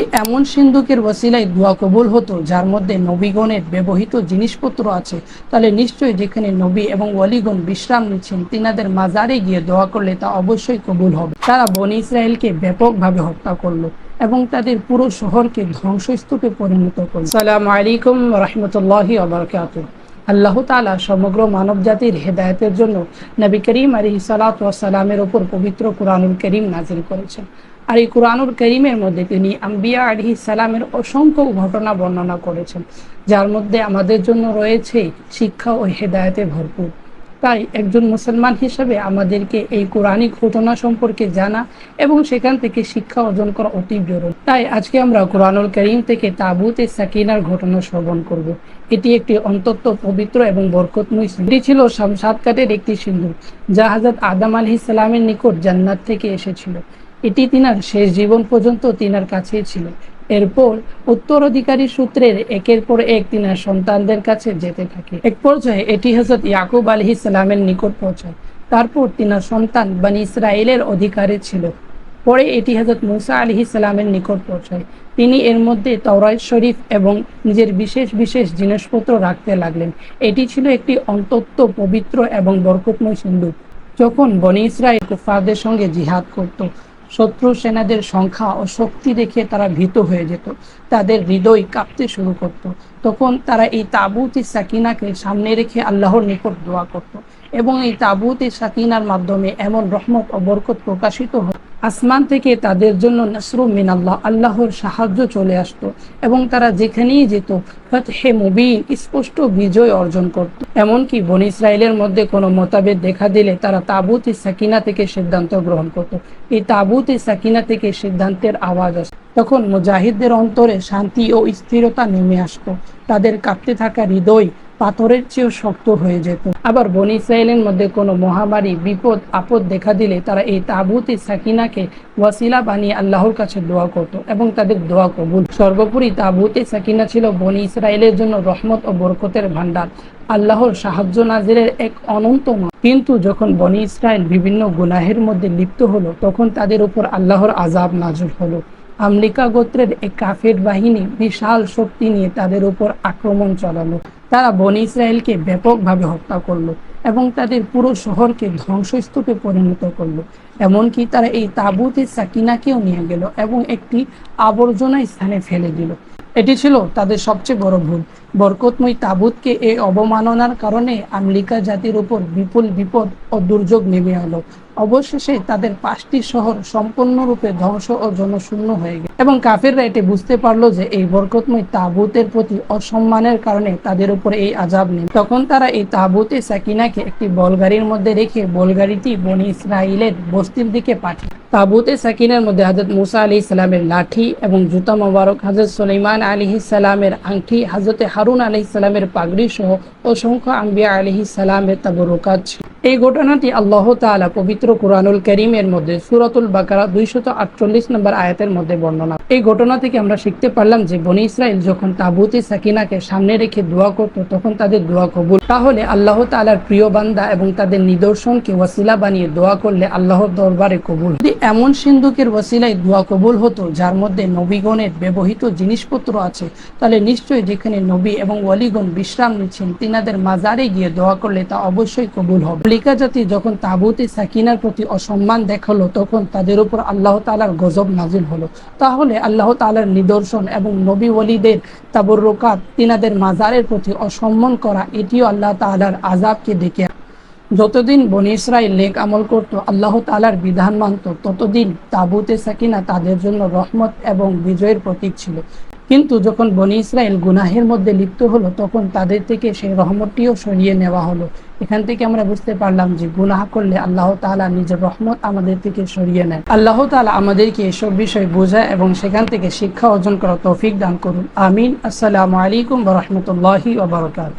যদি এমন সিন্ধুকের ওসিলায় দোয়া কবুল হতো, যার মধ্যে নবীগণের ব্যবহৃত জিনিসপত্র আছে, তাহলে নিশ্চয়ই যেখানে নবী এবং ওয়ালিগণ বিশ্রাম নিচ্ছেন, তিনাদের মাজারে গিয়ে দোয়া করলে তা অবশ্যই কবুল হবে। তারা বনি ইসরায়েলকে ব্যাপকভাবে হত্যা করল এবং তাদের পুরো শহরকে ধ্বংসস্তূপে পরিণত করল। সালাম আলাইকুম রহমতুল্লাহি আবরকাত আল্লাহ তালা সমগ্র মানব জাতির হেদায়তের জন্য নবী করিম আলী সালাতামের ওপর পবিত্র কোরআনুল করিম নাজিল করেছেন। আর এই কোরআনুল করিমের মধ্যে তিনি আম্বিয়া আলহি সালামের অসংখ্য ঘটনা বর্ণনা করেছেন, যার মধ্যে আমাদের জন্য রয়েছে শিক্ষা ও হেদায়তে ভরপুর। তাই একজন মুসলমান হিসেবে আমাদেরকে এই কোরআনিক ঘটনা সম্পর্কে জানা এবং সেখান থেকে শিক্ষা অর্জন করা অতি জরুরি। তাই আজকে আমরা কোরআনুল করিম থেকে তাবুতে সাকিনার ঘটনা শ্রবণ করব। এটি একটি অন্তত পবিত্র এবং বরকতময় এটি ছিল শামসাদকাটের একটি সিন্ধু, যা হাজরত আদম আলহি সালামের নিকট জান্নাত থেকে এসেছিল। এটি তিনার শেষ জীবন পর্যন্ত তিনার কাছেই ছিল। এরপর উত্তরাধিকারী সূত্রের একের পর এক তিনার সন্তানদের কাছে যেতে থাকে। এক পর্যায়ে এটি হজরত ইয়াকুব আলহি সালামের নিকট পৌঁছায়। তারপর তিনার সন্তান বানি ইসরায়েলের অধিকারে ছিল। পরে এটি হজরত মুসা আলহি সালামের নিকট পৌঁছায়। তিনি এর মধ্যে তওরাত শরীফ এবং নিজের বিশেষ বিশেষ জিনিসপত্র রাখতে লাগলেন। এটি ছিল একটি অন্তত পবিত্র এবং বরকতময় সিন্ধু যখন বনি ইসরায়েল কুফারদের সঙ্গে জিহাদ করত শত্রু সেনাদের সংখ্যা ও শক্তি দেখে তারা ভীত হয়ে যেত তাদের হৃদয় কাঁপতে শুরু করত। তখন তারা এই তাবুতি সাকিনাকে সামনে রেখে আল্লাহর নিকট দোয়া করত। এবং এই তাবুতি সাকিনার মাধ্যমে এমন রহমত ও বরকত প্রকাশিত হতো আসমান থেকে তাদের জন্য নসরু মিনাল্লাহ আল্লাহর সাহায্য চলে আসতো এবং তারা যেখানেই যেত হে মুবিন, স্পষ্ট বিজয় অর্জন করত। এমনকি বন ইসরায়েলের মধ্যে কোনো মতাবেদ দেখা দিলে তারা তাবুতি সাকিনা থেকে সিদ্ধান্ত গ্রহণ করত। এই তাবুতি সাকিনা থেকে সিদ্ধান্তের আওয়াজ আসত। তখন মুজাহিদদের অন্তরে শান্তি ও স্থিরতা নেমে আসতো। তাদের কাঁপতে থাকা হৃদয় পাথরের চেয়েও শক্ত হয়ে যেত। আবার বনি ইসরায়েলের মধ্যে কোনো মহামারী, বিপদ, আপদ দেখা দিলে তারা এই তাবুতি সাকিনাকে ওয়াসিলা বানিয়ে আল্লাহর কাছে দোয়া করত এবং তাদের দোয়া কবুল। সর্বোপরি তাবুতে সাকিনা ছিল বনি ইসরায়েলের জন্য রহমত ও বরকতের ভান্ডার আল্লাহর সাহায্য নাজিরের এক অনন্ত কিন্তু যখন বনি ইসরায়েল বিভিন্ন গুনাহের মধ্যে লিপ্ত হলো, তখন তাদের উপর আল্লাহর আজাব নাজুল হলো। আমলিকা গোত্রের এক কাফের বাহিনী বিশাল শক্তি নিয়ে তাদের উপর আক্রমণ চালালো। তারা বনি ইসরায়েলকে ব্যাপকভাবে হত্যা করল এবং তাদের পুরো শহরকে ধ্বংসস্তূপে পরিণত করল। এমনকি তারা এই তাবুতে সাকিনাকেও নিয়ে গেল এবং একটি আবর্জনা স্থানে ফেলে দিল। এটি ছিল তাদের সবচেয়ে বড় ভুল। বরকতময় তাবুতকে এই অবমাননার কারণে আমলিকা জাতির উপর বিপুল বিপদ ও দুর্যোগ নেমে এলো। অবশেষে তাদের পাঁচটি শহর সম্পূর্ণরূপে ধ্বংস ও জনশূন্য হয়ে গেল। এবং কাফেররা এটি বুঝতে পারল যে এই বরকতময় তাবুতের প্রতি অসম্মানের কারণে তাদের উপর এই আজাব নেই। তখন তারা এই তাবুতে সাকিনাকে একটি বলগাড়ির মধ্যে রেখে বলগাড়িটি বনি ইসরায়েলের বস্তির দিকে পাঠায় তাবুতে সাকিনের মধ্যে হাজরত মুসা আলি ইসলামের লাঠি এবং জুতা মোবারক হাজরত সুলাইমান আলী সালামের আংটি হাজরতে হারুন আলি ইসলামের পাগড়ি সহ অসংখ্য আম্বিয়া আলী সালামের তাবরুকাত ছিল। এই ঘটনাটি আল্লাহ তালা পবিত্র কুরআনুল করিমের মধ্যে সুরাতুল বাকারা দুইশত আটচল্লিশ নম্বর আয়াতের মধ্যে বর্ণনা। এই ঘটনা থেকে আমরা শিখতে পারলাম যে বনি ইসরায়েল যখন তাবুতে সাকিনাকে সামনে রেখে দোয়া করত, তখন তাদের দোয়া কবুল। তাহলে আল্লাহ তালার প্রিয় বান্দা এবং তাদের নিদর্শনকে ওয়াসিলা বানিয়ে দোয়া করলে আল্লাহর দরবারে কবুল। যদি এমন সিন্ধুকের ওয়াসিলায় দোয়া কবুল হতো, যার মধ্যে নবীগণের ব্যবহৃত জিনিসপত্র আছে, তাহলে নিশ্চয়ই যেখানে নবী এবং ওয়ালিগণ বিশ্রাম নিচ্ছেন, তিনাদের মাজারে গিয়ে দোয়া করলে তা অবশ্যই কবুল হবে। লিকা জাতি যখন তাবুতে সাকিনার প্রতি অসম্মান দেখাল, তখন তাদের উপর আল্লাহ তালার গজব নাজিল হলো। তাহলে আল্লাহ তালার নিদর্শন এবং নবী ওয়ালিদের তাবরকাত তিনাদের মাজারের প্রতি অসম্মান করা, এটিও আল্লাহ তালার আজাবকে ডেকে যতদিন বনি ইসরায়েল নেক আমল করত, আল্লাহ তালার বিধান মানত, ততদিন তাবুতে সাকিনা তাদের জন্য রহমত এবং বিজয়ের প্রতীক ছিল। কিন্তু যখন বনি ইসরায়েল গুনাহের মধ্যে লিপ্ত হলো, তখন তাদের থেকে সেই রহমতটিও সরিয়ে নেওয়া হলো। এখান থেকে আমরা বুঝতে পারলাম যে গুনাহ করলে আল্লাহ তালা নিজের রহমত আমাদের থেকে সরিয়ে নেয়। আল্লাহ তালা আমাদেরকে এসব বিষয় বোঝায় এবং সেখান থেকে শিক্ষা অর্জন করা তৌফিক দান করুন। আমিন। আসসালামু আলাইকুম রহমতুল্লাহি ওবরকাত